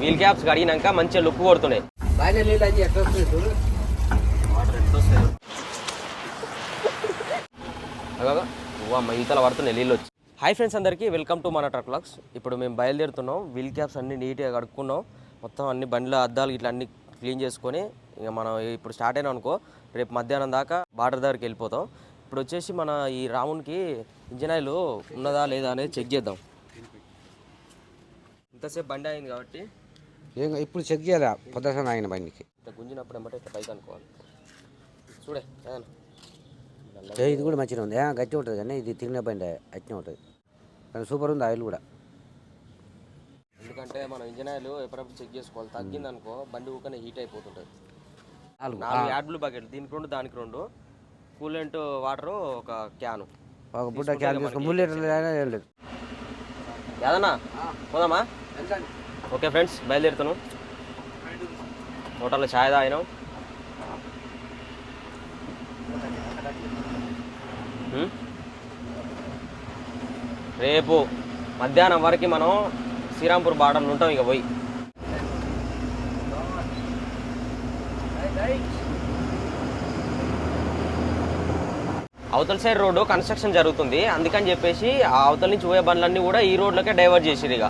Wheel caps కడిగినాక మంచిగా look కొడుతున్నాయి ఈతల పడుతున్నాయి నీళ్ళు వచ్చి. హాయ్ ఫ్రెండ్స్ అందరికీ వెల్కమ్ టు మన ట్రక్ లాక్స్ ఇప్పుడు మేము బయలుదేరుతున్నాం వీల్ క్యాప్స్ అన్ని నీట్గా కడుక్కున్నాం. మొత్తం అన్ని బండ్ల అద్దాలు ఇట్లా అన్ని క్లీన్ చేసుకొని ఇక మనం ఇప్పుడు స్టార్ట్ అయినాం అనుకో రేపు మధ్యాహ్నం దాకా బార్డర్ దగ్గరికి వెళ్ళిపోతాం. ఇప్పుడు వచ్చేసి మన ఈ రామునికి ఇంజిన్ ఆయిల్ ఉన్నదా లేదా అనేది చెక్ చేద్దాం. ఇంతసేపు బండి అయింది కాబట్టి ఏం ఇప్పుడు చెక్ చేయాలి? పొద్దున ఆయన బండికి. గుంజినప్పుడు ఏమంటే ఇట్లా పైకి అనుకోవాలి. చూడే ఏదన్నా. ఏ, ఇది కూడా మంచిగా ఉంది. ఏ, గట్టి ఉంటుంది కానీ ఇది తిరిగిన బండి అట్నే ఉంటుంది. కానీ సూపర్ ఉంది ఆయిల్ కూడా. ఎందుకంటే మనం ఇంజిన్ ఆయిల్ ఎప్పుడప్పుడు చెక్ చేసుకోవాలి. తగ్గింది అనుకో బండి ఊకనే హీట్ అయిపోతుంటుంది. నాలుగు. నాలుగు యాడ్లు బకెట్లు. దీనికి రెండు దానికి రెండు. కూలెంట్ వాటర్ ఒక క్యాను. ఒక బుట్ట క్యాన్ తీసుకొని మూడు లీటర్లు అయినా ఏం లేదు. యాదన్నా పోదామా? ఓకే ఫ్రెండ్స్ బయలుదేరుతున్నాం. హోటల్లో ఛాయ్ తాగినాం. రేపు మధ్యాహ్నం వరకు మనం శ్రీరాంపూర్ బార్డర్లు ఉంటాం ఇక పోయి. అవతల సైడ్ రోడ్డు కన్స్ట్రక్షన్ జరుగుతుంది. అందుకని చెప్పేసి ఆ అవతల నుంచి పోయే బండ్లన్నీ కూడా ఈ రోడ్లకే డైవర్ట్ చేసిరు ఇక.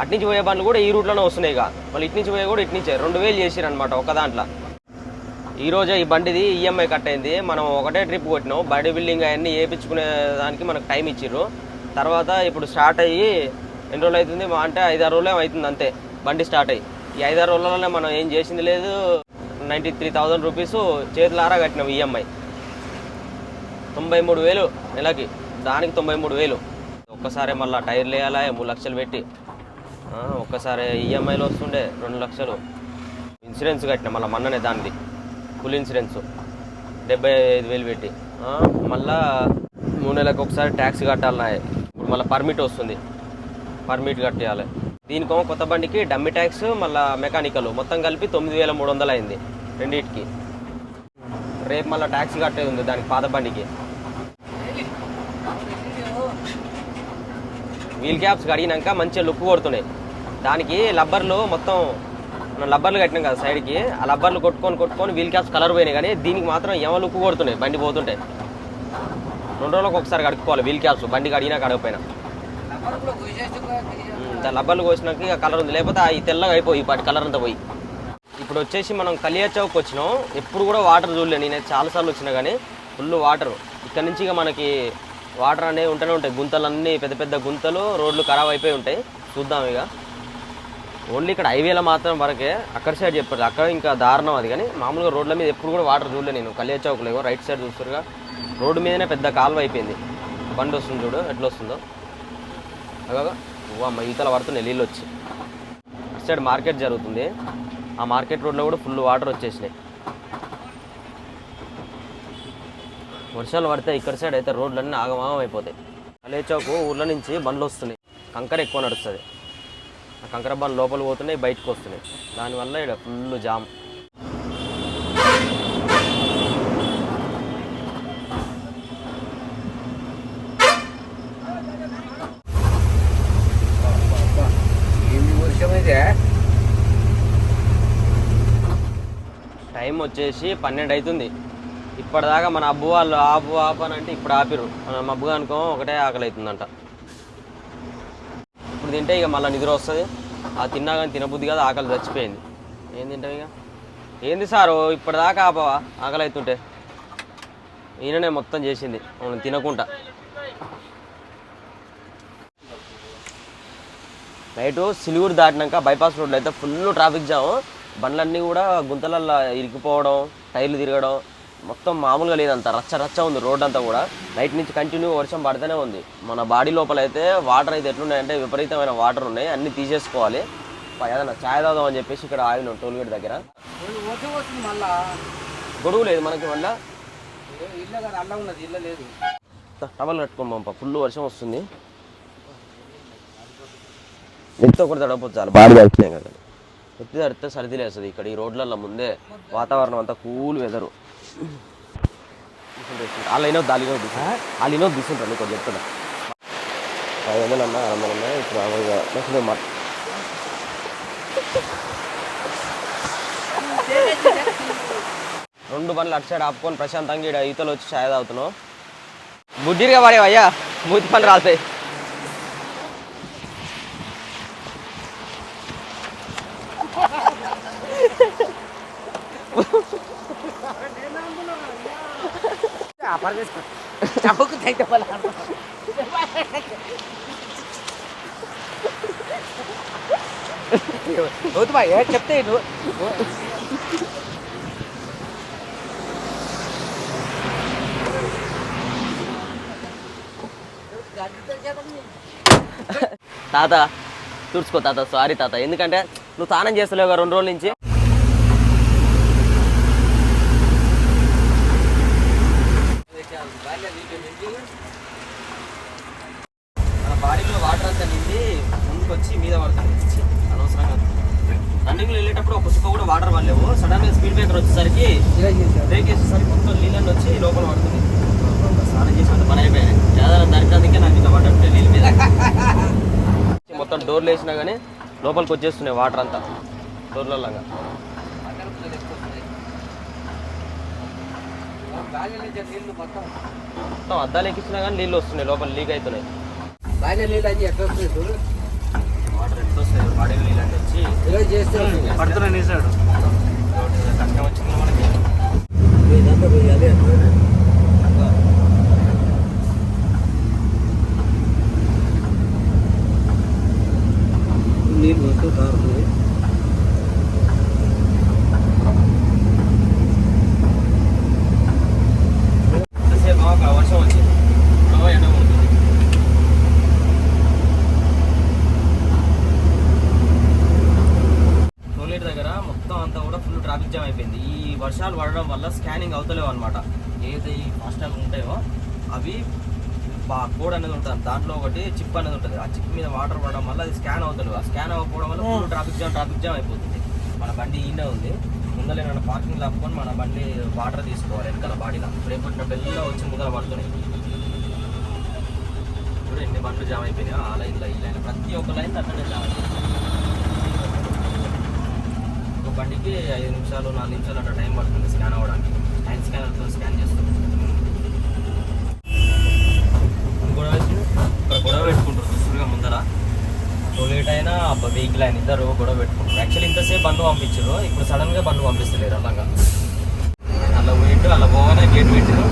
అటు నుంచి పోయే బండ్లు కూడా ఈ రూట్లోనే వస్తున్నాయి ఇక. మళ్ళీ ఇటు నుంచి పోయే కూడా ఇటు రెండు వేలు చేసిరు అనమాట ఒక దాంట్లో. ఈ రోజే ఈ బండిది ఈఎంఐ కట్ అయింది. మనం ఒకటే ట్రిప్ కొట్టినాం. బాడీ బిల్డింగ్ అవన్నీ వేయించుకునే దానికి మనకు టైం ఇచ్చిర్రు. తర్వాత ఇప్పుడు స్టార్ట్ అయ్యి ఎన్ని రోజులు అవుతుంది? అంటే ఐదారు రోజులు అవుతుంది అంతే. బండి స్టార్ట్ అయ్యి. ఈ ఐదారు రోజులలోనే మనం ఏం చేసింది లేదు. నైంటీ త్రీ థౌజండ్ రూపీస్ చేతులారా కట్టినాం ఈఎంఐ తొంభై మూడు వేలు నెలకి. దానికి తొంభై మూడు వేలు. ఒక్కసారి మళ్ళీ టైర్లు వేయాలా? మూడు లక్షలు పెట్టి. ఒక్కసారి ఈఎంఐలో వస్తుండే రెండు లక్షలు. ఇన్సూరెన్స్ కట్టిన మళ్ళీ మొన్ననే దానిది. Full insurance. డెబ్బై ఐదు వేలు పెట్టి. మళ్ళా మూడు నెలలకు ఒకసారి ట్యాక్స్ కట్టాలి ఇప్పుడు మళ్ళీ పర్మిట్ వస్తుంది. పర్మిట్ కట్టేయాలి. దీనికో కొత్త బండికి డమ్మి ట్యాక్స్ మళ్ళీ మెకానికల్. మొత్తం కలిపి తొమ్మిది వేల మూడు వందలు అయింది రెండింటికి. రేపు మళ్ళీ ట్యాక్స్ కట్టేది ఉంది దానికి పాత బండికి. వీల్ క్యాప్స్ కడిగినాక మంచిగా లుక్ కొడుతున్నాయి. దానికి లబ్బర్లు మొత్తం మనం లబ్బర్లు కట్టినాం కదా సైడ్కి ఆ లబ్బర్లు కొట్టుకొని కొట్టుకొని వీల్ క్యాప్స్ కలర్ పోయినాయి కానీ దీనికి మాత్రం ఏమో లుక్ కొడుతున్నాయి బండి పోతుంటే. రెండు రోజులకు ఒకసారి కడుక్కోవాలి వీల్ క్యాప్స్ బండి కడిగినా కడగపోయినా లబ్బర్లు కోసినాక ఇక కలర్ ఉంది. లేకపోతే ఈ తెల్లగా అయిపోయి వాటి కలర్ అంతా పోయి. ఇప్పుడు వచ్చేసి మనం కలియా చౌక్ వచ్చినాం. ఎప్పుడు కూడా వాటర్ చూడలే నేను చాలాసార్లు వచ్చినా కానీ ఫుల్ వాటర్. ఇక్కడ నుంచి ఇక మనకి వాటర్ అనేవి ఉంటూనే ఉంటాయి. గుంతలన్నీ పెద్ద పెద్ద గుంతలు రోడ్లు ఖరాబ్ అయిపోయి ఉంటాయి. చూద్దాం ఇక. ఓన్లీ ఇక్కడ హైవేలో మాత్రం వరకే అక్కడ సైడ్ చెప్పారు. అక్కడ ఇంకా దారుణం అది కానీ మామూలుగా రోడ్ల మీద ఎప్పుడు కూడా వాటర్ చూడలే నేను. కళ్యాణ చౌక్ లేవో రైట్ సైడ్ చూస్తారుగా రోడ్డు మీదనే పెద్ద కాలువ అయిపోయింది. బండి వస్తుంది చూడు ఎట్లా వస్తుందో. అలాగా అమ్మ ఈతల పడుతున్నాయి నీళ్ళు వచ్చి. అటు సైడ్ మార్కెట్ జరుగుతుంది. ఆ మార్కెట్ రోడ్లో కూడా ఫుల్ వాటర్ వచ్చేసినాయి. వర్షాలు పడితే ఇక్కడ సైడ్ అయితే రోడ్లన్నీ ఆగమాగం అయిపోతాయి. అలే చౌక్ ఊర్ల నుంచి బండ్లు వస్తున్నాయి. కంకర ఎక్కువ నడుస్తుంది. ఆ కంకర బండ్లు లోపల పోతున్నాయి బయటకు వస్తున్నాయి. దానివల్ల ఇక్కడ ఫుల్ జామ్ టైం వచ్చేసి పన్నెండు అవుతుంది. ఇప్పటిదాకా మన అబ్బు వాళ్ళు ఆపు ఆపు అని అంటే ఇప్పుడు ఆపిరు మన మబ్బు అనుకో ఒకటే ఆకలి అవుతుందంట ఇప్పుడు తింటే ఇక మళ్ళీ నిద్ర వస్తుంది. ఆ తిన్నా కానీ తినబుద్ధి కాదు ఆకలి చచ్చిపోయింది. ఏం తింటాం ఇక? ఏంది సారు ఇప్పటిదాకా ఆపవా? ఆకలి అవుతుంటే ఈయననే మొత్తం చేసింది మనం తినకుండా. నైట్ సిలిగురు దాటినాక బైపాస్ రోడ్లో అయితే ఫుల్ ట్రాఫిక్ జామ్. బండ్లన్నీ కూడా గుంతలల్లో ఇరికిపోవడం టైర్లు తిరగడం. మొత్తం మామూలుగా లేదంత రచ్చ రచ్చ ఉంది రోడ్ అంతా కూడా. నైట్ నుంచి కంటిన్యూ వర్షం పడుతూనే ఉంది. మన బాడీ లోపల అయితే వాటర్ అయితే ఎట్లున్నాయంటే విపరీతమైన వాటర్ ఉన్నాయి. అన్నీ తీసేసుకోవాలి. ఏదైనా ఛాయ్ తాగుదాం అని చెప్పేసి ఇక్కడ ఆగినాం టోల్ గేట్ దగ్గర. గొడుగు లేదు మనకి మళ్ళీ. టవల్ కట్టుకోం పంప ఫుల్ వర్షం వస్తుంది. నెత్తి ఒకటి తడపచ్చు చాలు. బాడీ తడిచినాయి కదా. నెత్తి తడితే సర్ది లేస్తుంది ఇక్కడ ఈ రోడ్లలో ముందే వాతావరణం అంతా కూల్ వెదరు వాళ్ళు అయినా దాని వాళ్ళు తీసుకుంటారు నీకు చెప్తున్నా. పది వందలు అన్నా ఆరు వందలు అన్నా ఇప్పుడు మామూలుగా నాకు నేను మా- రెండు బండ్లు అటు సైడ్ ఆపుకొని ప్రశాంతంగా ఈడ ఈతలు వచ్చి ఛాయ్ తాగుతున్నావు. బుద్ధిగా పడేవయ్యా మూతి పని రాస్తాయి చౌకు తెగ వద్దు బాయ్ చెప్తే నువ్వు తాత తుడుచుకో తాత. సారీ తాత. ఎందుకంటే నువ్వు స్నానం చేస్తలేవు రెండు రోజుల నుంచి మన బాడీలో వాటర్ అంతా నిండి ముందుకు వచ్చి మీద పడుతుంది ఛీ, అనవసరంగా రన్నింగ్లో వెళ్ళేటప్పుడు ఒక చుక్క కూడా వాటర్ పడలేవు సడన్గా స్పీడ్ బ్రేకర్ వచ్చేసరికి బ్రేక్ వేసేసరికి మొత్తం నీళ్ళని వచ్చి లోపల పడుతుంది స్నానం చేసినంత పని అయిపోయాయి ఏదైనా దరికందుకే నాకు ఇట్లా పడ్డట్టు నీళ్ళ మీద మొత్తం డోర్లు వేసినా కానీ లోపలికి వచ్చేస్తున్నాయి వాటర్ అంతా. డోర్లలో నీళ్ళు మొత్తం అద్దాలు ఎక్కించినా కానీ నీళ్ళు వస్తున్నాయి లోపల లీక్ అవుతున్నాయి. బాగా నీళ్ళు అది ఎట్లా వస్తుంది చూడు? వాటర్ ఎట్లా వస్తాయి బాడీ నీళ్ళు అంటే వచ్చి చేస్తే వేసాడు కష్టం వచ్చింది మనకి നിങ്ങൾക്ക് കാർക്കുവിൽ బా అనేది ఉంటుంది. దాంట్లో ఒకటి చిప్ అనేది ఉంటుంది. ఆ చిప్ మీద వాటర్ పడడం వల్ల అది స్కాన్ అవుతుంది. ఆ స్కాన్ అవ్వకపోవడం వల్ల full traffic jam traffic jam అయిపోతుంది. మన బండి ఈయన ఉంది. ముందలే నన్ను పార్కింగ్ లాపుకొని మన బండి వాటర్ తీసుకోవాలి. వెనకాల బాడీలో. రేపటి బెల్లలో వచ్చి ముందర పడుతున్నాయి ఇప్పుడు ఎన్ని బండ్లు జామ్ అయిపోయినాయి. ఆ లైన్లో ఈ లైన్ ప్రతి ఒక్క లైన్ అట్లనే జామ్ అయిపోయింది. ఒక బండికి ఐదు నిమిషాలు నాలుగు నిమిషాలు అట్లా టైం పడుతుంది స్కాన్ అవ్వడానికి. హ్యాండ్ స్కానర్తో స్కాన్ చేస్తుంది. గొడవ ఇక్కడ గొడవ పెట్టుకుంటారు చూస్తుగా ముందర. టోలేట్ అయినా వెహికల్ అయినా ఇద్దరు గొడవ పెట్టుకుంటారు. యాక్చువల్లీ ఇంతసేపు బండ్లు పంపించారు. ఇప్పుడు సడన్గా బండ్లు పంపిస్తలేరు అలాగా అలా పోయిట్టు అలా పోగానే గేట్ పెట్టారు.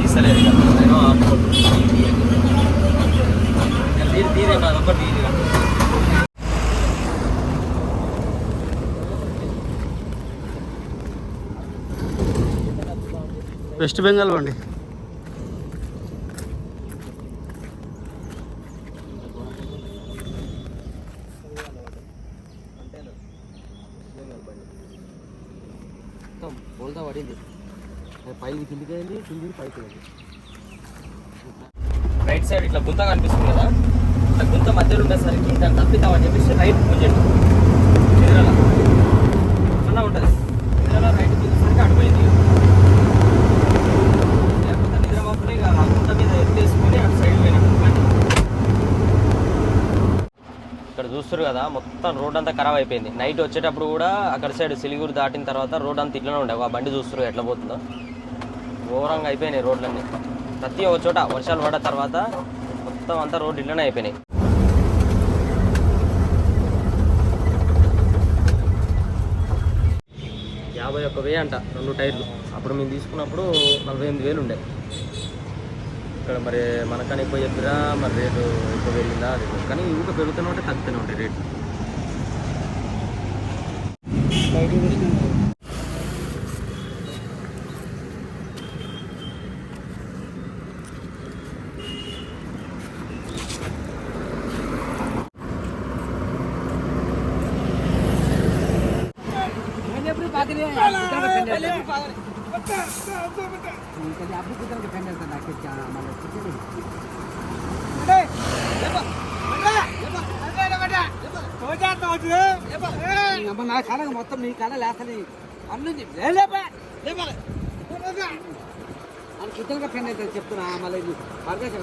తీసలేదు ఇక. నేను తీరు తీరే ఒకటి తీరు వెస్ట్ బెంగాల్ అండి మొత్తం బోల్తా పడింది. పైకి కిందికి వెళ్ళి కిందికి పైకి వెళ్ళి రైట్ సైడ్ ఇట్లా గుంత కనిపిస్తుంది కదా? ఇట్లా గుంత మధ్యలో ఉండేసరికి దాన్ని తప్పిద్దామని చెప్పేసి రైట్ పూజండి ఎదురలా అలా ఉంటుంది. ఎదురలా రైట్ పూజేసరికి అడిపోయింది లేకపోతే నిద్ర మాత్రం ఇక ఆ గుంత మీద ఎత్తేసుకొని అటు సైడ్ పోయినట్టు బండి. ఇక్కడ చూస్తారు కదా మొత్తం రోడ్ అంతా ఖరాబ్ అయిపోయింది. నైట్ వచ్చేటప్పుడు కూడా అక్కడ సైడ్ సిలిగురు దాటిన తర్వాత రోడ్ అంతా ఇట్లనే ఉండే. ఆ బండి చూస్తారు ఎట్లా పోతుందో. ఘోరంగా అయిపోయినాయి రోడ్లన్నీ. ప్రతి ఒక్క చోట వర్షాలు పడ్డ తర్వాత మొత్తం అంతా రోడ్లు ఇట్లనే అయిపోయినాయి. యాభై ఒక్క వెయ్యి అంట రెండు టైర్లు. అప్పుడు మేము తీసుకున్నప్పుడు నలభై ఎనిమిది వేలు ఉండే. ఇక్కడ మరి మనకని ఎక్కువ చెప్పిరా మరి రేటు ఎక్కువ పెరిగిందా? రేటు కానీ ఊక పెరుగుతూనే ఉంటే తగ్గుతూనే ఉంటాయి రేటు. ఎప్పుడు నా కళ మొత్తం నీ కళ లేసని అన్నుంది అని కిచెన్గా పెన్ అయితే చెప్తున్నా మళ్ళీ పరదేశం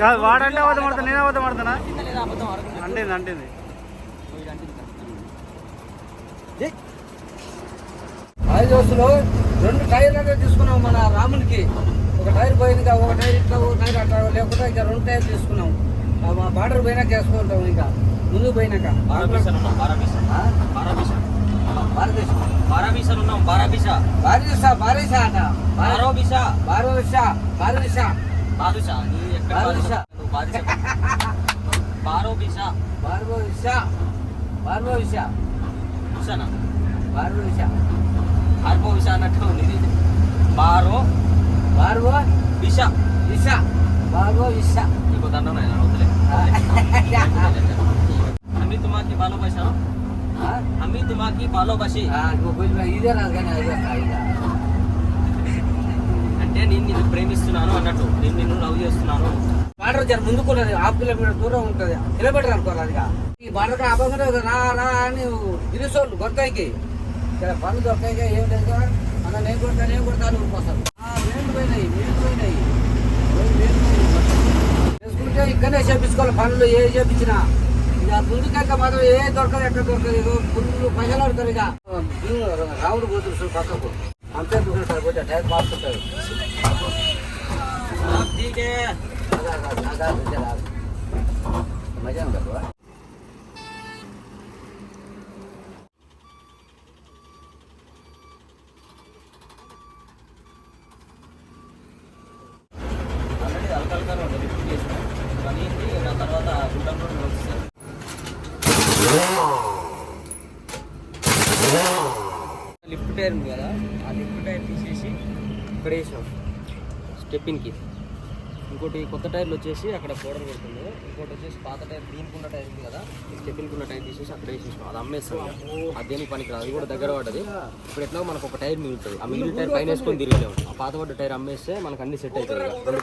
కాదు వాడంటే అబద్ధం ఆడతా నేను అబద్ధం ఆడతానా. అంటేది అంటేది. రెండు టైర్లు అంటే తీసుకున్నాం మన రామునికి. ఒక టైర్ పోయింది ఇంకా ఒక టైర్ ఇట్లా ఒక టైర్ అట్లా లేకపోతే ఇంకా రెండు టైర్లు తీసుకున్నాం. మా బార్డర్ పోయినాక వేసుకుంటాం ఇంకా. ముందుకు పోయినాక. బారాబీసాలు ఉన్నాం బారాబీసా? బారాబీసా బారాబీసా బారిసా బారిసా అట బారోబీసా. బారోసా బారిసా బాదుషా నీ ఎక్కడ బాదుషా. నువ్వు బాదుషా బారోబీసా బార్బోసా బార్బోసా ఉషానా బార్బోసా ఆర్బో విషా అన్నట్టు ఉంది ఇది బారో బార్బో విషా విసా బార్బో విసా నీకు దండం నాయనా, వదిలే హమీ తుమాకి బాలో బషా హమీ తుమాకి బాలో బషి ఇదే రాదు కానీ అదే ఇదే అంటే నేను నిన్ను ప్రేమిస్తున్నాను అన్నట్టు. నేను నిన్ను లవ్ చేస్తున్నాను. బార్డర్ జర ముందుకు హాఫ్ కిలోమీటర్ దూరం ఉంటుంది. కిలోమీటర్ అనుకోవాలి అదిగా ఈ బార్డర్ అవ్వకుండా రా రా అని ఇరుసోళ్ళు గొడతాయికి ఇక్కడ పనులు దొరకాయిగా ఏం లేదు కదా. అన్న నేను కొడతా నేను కొడతా అని ఊరిపోతాను వేలు పోయినాయి వేలు పోయినాయి. చేసుకుంటే ఇక్కడనే చేపించుకోవాలి. పనులు ఏ చేపించినా. ఇక ముందుకెక్క మాత్రం ఏ దొరకదు ఎక్కడ దొరకదు. ఫుల్ పైసలు ఆడతారు ఇక. రావుడు పోతుంది పక్కకు आमच्या दुसरं टरबूज अठ्ठावीस पाच सत्तावीस ठीक है। मज़ा नका స్టెప్పింగ్కి. ఇంకోటి కొత్త టైర్లు వచ్చేసి అక్కడ పౌడర్ కొడుతుంది ఇంకోటి వచ్చేసి పాత టైర్ దీనికి ఉన్న టైర్ ఉంది కదా స్టెప్పింగ్కి ఉన్న టైర్ తీసేసి అక్కడ వేసేసాం అది అమ్మేస్తాం. అది దేనికి పనికి రాదు అది కూడా దగ్గర పడ్డది. ఇప్పుడు ఎట్లా మనకు ఒక టైర్ మిగులుతుంది. ఆ మిగిలిన టైర్ పైన వేసుకొని తిరగలేము ఆ పాత పడ్డ టైర్ అమ్మేస్తే మనకు అన్ని సెట్ అవుతుంది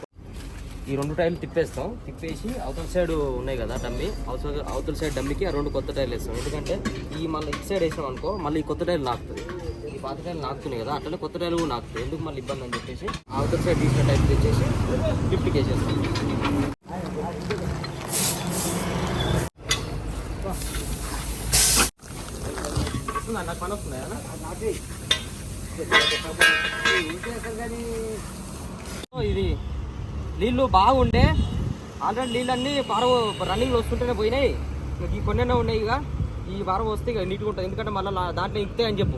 ఈ రెండు టైర్లు తిప్పేస్తాం. తిప్పేసి అవతల సైడ్ ఉన్నాయి కదా డమ్మి. అవతల అవతల సైడ్ డమ్మికి ఆ రెండు కొత్త టైర్లు వేస్తాం. ఎందుకంటే ఈ మళ్ళీ ఇటు సైడ్ వేసాం అనుకో మళ్ళీ ఈ కొత్త టైర్లు ఈ పాత టైర్లు నాకుతున్నాయి కదా అట్లనే కొత్త టైర్లు కూడా నాకుతాయి. ఎందుకు మళ్ళీ ఇబ్బంది అని చెప్పేసి ఆ అవతల సైడ్ తీసిన టైప్ తెచ్చేసి లిఫ్ట్కి వేసేస్తాం నాకు పని ఇది నీళ్ళు బాగుండే. ఆల్రెడీ నీళ్ళన్నీ పారవ రన్నింగ్ వస్తుంటేనే పోయినాయి. ఇక ఈ కొన్ని ఉన్నాయి ఇక. ఈ వారం వస్తే ఇక నీట్గా ఉంటుంది. ఎందుకంటే మళ్ళీ దాంట్లో ఇంతే అని చెప్పు.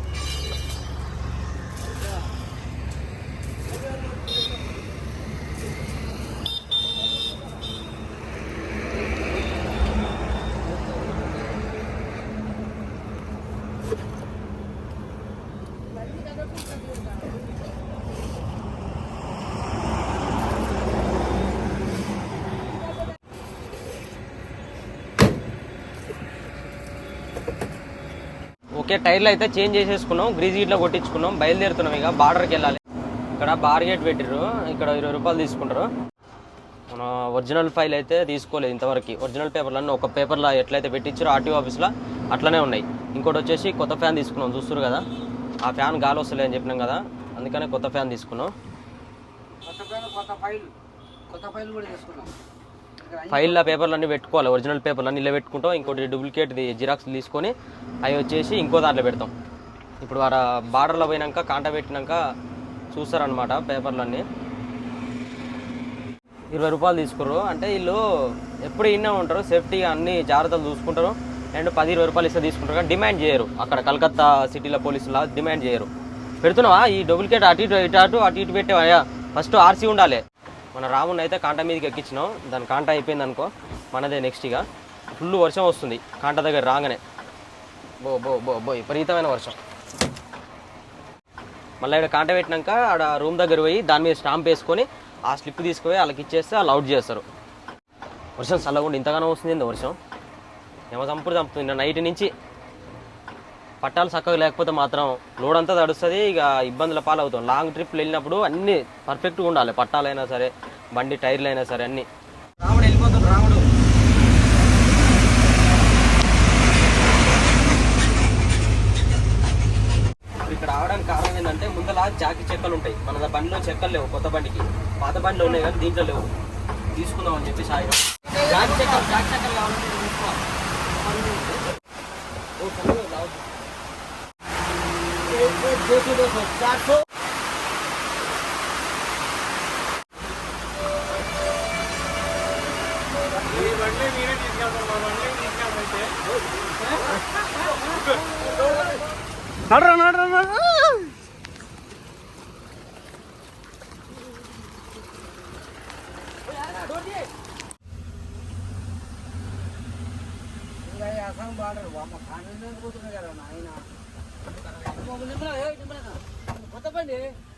ఓకే టైర్లు అయితే చేంజ్ చేసేసుకున్నాం గ్రీజ్ ఇట్లా కొట్టించుకున్నాం బయలుదేరుతున్నాం ఇక బార్డర్కి వెళ్ళాలి. ఇక్కడ బార్ గేట్ పెట్టిర్రు ఇక్కడ ఇరవై రూపాయలు తీసుకుంటారు. మన ఒరిజినల్ ఫైల్ అయితే తీసుకోలేదు ఇంతవరకు. ఒరిజినల్ పేపర్లన్నీ ఒక పేపర్లో ఎట్లయితే పెట్టించారో ఆర్టీఓ ఆఫీస్లో అట్లనే ఉన్నాయి. ఇంకోటి వచ్చేసి కొత్త ఫ్యాన్ తీసుకున్నాం చూస్తారు కదా. ఆ ఫ్యాన్ గాలి వస్తలే అని చెప్పినాం కదా అందుకనే కొత్త ఫ్యాన్ తీసుకున్నాం. కొత్త ఫ్యాన్ కొత్త ఫైల్. కొత్త ఫైల్ కూడా తీసుకున్నాం. ఫైల్లో పేపర్లు అన్నీ పెట్టుకోవాలి. ఒరిజినల్ పేపర్లు అన్నీ ఇలా పెట్టుకుంటాం. ఇంకోటి డూప్లికేట్ జిరాక్స్ తీసుకొని అవి వచ్చేసి ఇంకో దాంట్లో పెడతాం. ఇప్పుడు వారు బార్డర్లో పోయినాక కాంట పెట్టినాక చూస్తారనమాట పేపర్లు అన్నీ ఇరవై రూపాయలు తీసుకుర్రు. అంటే వీళ్ళు ఎప్పుడు ఇన్నే ఉంటారు? సేఫ్టీగా అన్ని జాగ్రత్తలు చూసుకుంటారు. అండ్ పది ఇరవై రూపాయలు ఇస్తే తీసుకుంటారు. కానీ డిమాండ్ చేయరు. అక్కడ కలకత్తా సిటీలో పోలీసులా డిమాండ్ చేయరు. పెడుతున్నావా? ఈ డూప్లికేట్ అటు ఇటు ఇటు అటు అటు ఇటు పెట్టేవా? ఫస్ట్ ఆర్సీ ఉండాలి. మన రాముని అయితే కాంటా మీదకి ఎక్కించినాం. దాని కాంటా అయిపోయింది అనుకో మనదే నెక్స్ట్ ఇక. ఫుల్ వర్షం వస్తుంది. కాంటా దగ్గర రాగానే. బో బో బో బో విపరీతమైన వర్షం. మళ్ళీ ఇక్కడ కాంట పెట్టినాక ఆడ రూమ్ దగ్గర పోయి దాని మీద స్టాంప్ వేసుకొని ఆ స్లిప్ తీసుకుపోయి వాళ్ళకి ఇచ్చేస్తే వాళ్ళు అవుట్ చేస్తారు. వర్షం చల్లకుండా ఇంతగానో వస్తుంది వర్షం? ఏమో చంపుడు చంపుతుంది. నైట్ నుంచి పట్టాలు చక్కగా లేకపోతే మాత్రం లోడ్ అంతా తడుస్తుంది ఇక ఇబ్బందుల పాలవుతాం. లాంగ్ ట్రిప్ వెళ్ళినప్పుడు అన్ని పర్ఫెక్ట్గా ఉండాలి. పట్టాలైనా సరే బండి టైర్లు అయినా సరే అన్నీ. రాముడు వెళ్ళిపోతాడు రాముడు. ఇప్పుడు ఇక్కడ రావడానికి కారణం ఏంటంటే ముందల జాకి చెక్కలు ఉంటాయి. మన బండిలో చెక్కలు లేవు కొత్త బండికి. పాత బండిలో ఉన్నాయి కానీ దీంట్లో లేవు. తీసుకుందాం అని చెప్పి సాయి జాకి చెక్కలు జాకి చెక్కలు కావాలంటే తీసుకో. ఓ, కళ్ళు రావద్దు. నడరా నడరా నడరా అసం బార్డర్ అమ్మ కాంగ్రెస్ పోతున్నాయి కదా నాయన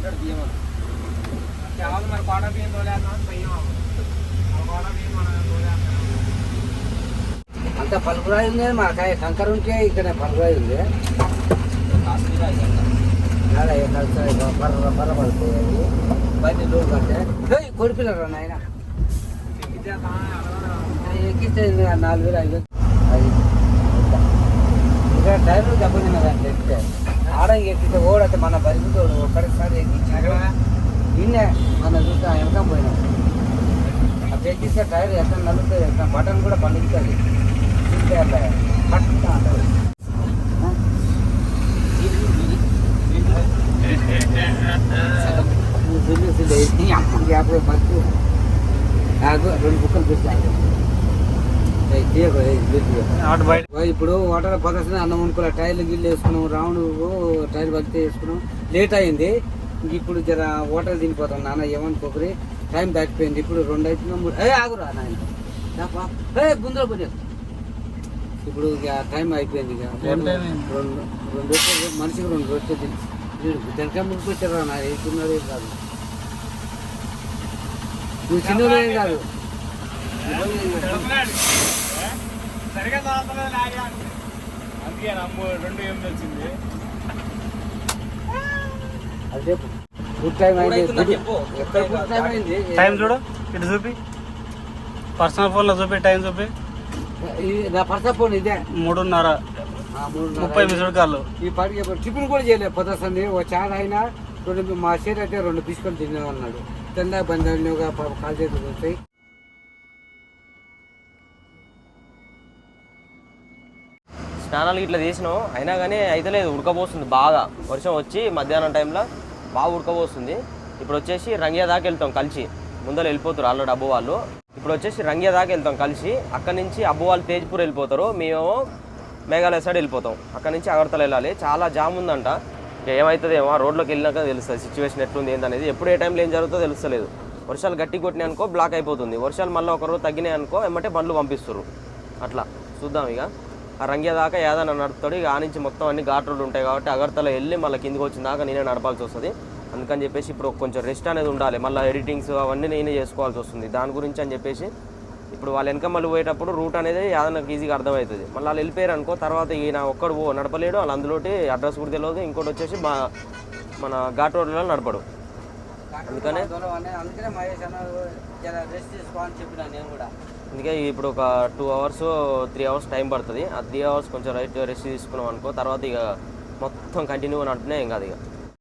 హండ్రెడ్ బియ్యం కేవలం మరి కోట బియ్యం తోలేస్తున్నాం బియ్యం కోట బియ్యం మనం తోలేస్తున్నాం అంత పలుపురాయి ఉంది మా కాయ కంకర ఉంటే ఇక్కడ పలుపురాయి ఉంది. కొడిపిల్లరా నాయన? ఎక్కిస్తే నాలుగు వేలు ఐదు ఇక్కడ డ్రైవర్ దెబ్బతిన్నదండి ఎక్కితే. ఆడ ఎక్కితే ఓడైతే మన బరికితోడు ఒక్కడిసారి ఎక్కించాడు నిన్నే మన చూస్తే వెనక పోయినాం అది ఎక్కిస్తే టైర్ ఎక్కడ నలుగుతుంది ఎక్కడ బటన్ కూడా పలుకుతుంది చూస్తే అట్లా పట్టుకుంటా అంటారు అప్పుడు బస్సు నాకు రెండు బుక్కలు పెట్టాను అటు బయట ఇప్పుడు వాటర్ పదర్శన అన్నం అనుకోలే టైర్లు గిల్లు వేసుకున్నాం రావుడు టైర్ బతితే వేసుకున్నాం. లేట్ అయింది. ఇంక ఇప్పుడు జర వాటర్ తినిపోతాం నాన్న ఏమనుకోకరి టైం దాటిపోయింది. ఇప్పుడు రెండు అవుతుందో మూడు ఏ ఆగురా నాయన. ఏ గుందర పోనీ ఇప్పుడు ఇక టైం అయిపోయింది ఇక? రెండు రెండు రొట్టెలు మనిషికి రెండు రొట్టెలు తిని ముందుకు వచ్చారా నా ఏ కాదు. నువ్వు కాదు. సరిగా తాగుతలేదు లాగా అందుకే నమ్ము రెండు ఏం తెలిసింది అదే గుడ్ టైం అయింది మూడైతుందని చెప్పు. ఎక్కడ గుడ్ టైం అయింది టైం చూడు ఇటు చూపి. పర్సనల్ ఫోన్లో చూపి టైం చూపి. నా పర్స ఫోన్ ఇదే. మూడున్నర. ముప్పై మినిట్ కాళ్ళు ఈ పాటికి టిఫిన్ కూడా చేయలేదు పొద్దుస్తుంది ఓ చాయ్ అయినా రెండు మా షేర్ అయితే రెండు బిస్కెట్ తిన్నా అన్నాడు తిందా బండి కాల్ చేతులు వస్తాయి స్నానాలు ఇట్లా తీసినాం అయినా కానీ అయితే లేదు ఉడకపోస్తుంది బాగా. వర్షం వచ్చి మధ్యాహ్నం టైంలో బాగా ఉడకపోస్తుంది. ఇప్పుడు వచ్చేసి రంగియా దాకా వెళ్తాం కలిసి. ముందర వెళ్ళిపోతారు ఆల్రెడీ అబ్బు వాళ్ళు. ఇప్పుడు వచ్చేసి రంగియా దాకా వెళ్తాం కలిసి. అక్కడ నుంచి అబ్బు వాళ్ళు తేజ్పూర్ వెళ్ళిపోతారు. మేము మేఘాలయ సైడ్ వెళ్ళిపోతాం. అక్కడ నుంచి అగర్తల వెళ్ళాలి. చాలా జామ్ ఉందంట. ఏమవుతుందేమో రోడ్లోకి వెళ్ళినాక తెలుస్తుంది సిచ్యువేషన్ ఎట్లుంది ఏందనేది. ఎప్పుడు ఏ టైంలో ఏం జరుగుతుందో తెలుస్తలేదు. వర్షాలు గట్టి కొట్టినాయి అనుకో బ్లాక్ అయిపోతుంది. వర్షాలు మళ్ళీ ఒకరోజు తగ్గినాయి అనుకో ఏమంటే బండ్లు పంపిస్తారు. అట్లా. చూద్దాం ఇక. ఆ రంగ్య దాకా ఏదైనా నడుపుతాడు. ఇక ఆ నుంచి మొత్తం అన్ని ఘాట్ రోడ్లు ఉంటాయి కాబట్టి అగర్తల వెళ్ళి మళ్ళీ కిందికి వచ్చిన దాకా నేనే నడపాల్సి వస్తుంది. అందుకని చెప్పేసి ఇప్పుడు కొంచెం రెస్ట్ అనేది ఉండాలి. మళ్ళీ ఎడిటింగ్స్ అవన్నీ నేనే చేసుకోవాల్సి వస్తుంది. దాని గురించి అని చెప్పేసి ఇప్పుడు వాళ్ళు వెనక మళ్ళీ పోయేటప్పుడు రూట్ అనేది యాదనకు ఈజీగా అర్థమవుతుంది. మళ్ళీ వాళ్ళు వెళ్ళిపోయారు అనుకో తర్వాత ఈయన ఒక్కడు పో నడపలేడు. వాళ్ళు అందులోటి అడ్రస్ కూడా తెలియదు ఇంకోటి వచ్చేసి మా మన ఘాట్ రోడ్లలో నడపడు. అందుకనే? అందుకనే మహేష్ అన్న రెస్ట్ తీసుకో అని చెప్పిన నేను కూడా. అందుకే ఇప్పుడు ఒక two hours three hours time పడుతుంది. ఆ త్రీ అవర్స్ కొంచెం రైట్ రెస్ట్ తీసుకున్నాం అనుకో తర్వాత ఇక మొత్తం కంటిన్యూ నడిపినా ఏం కాదు ఇక.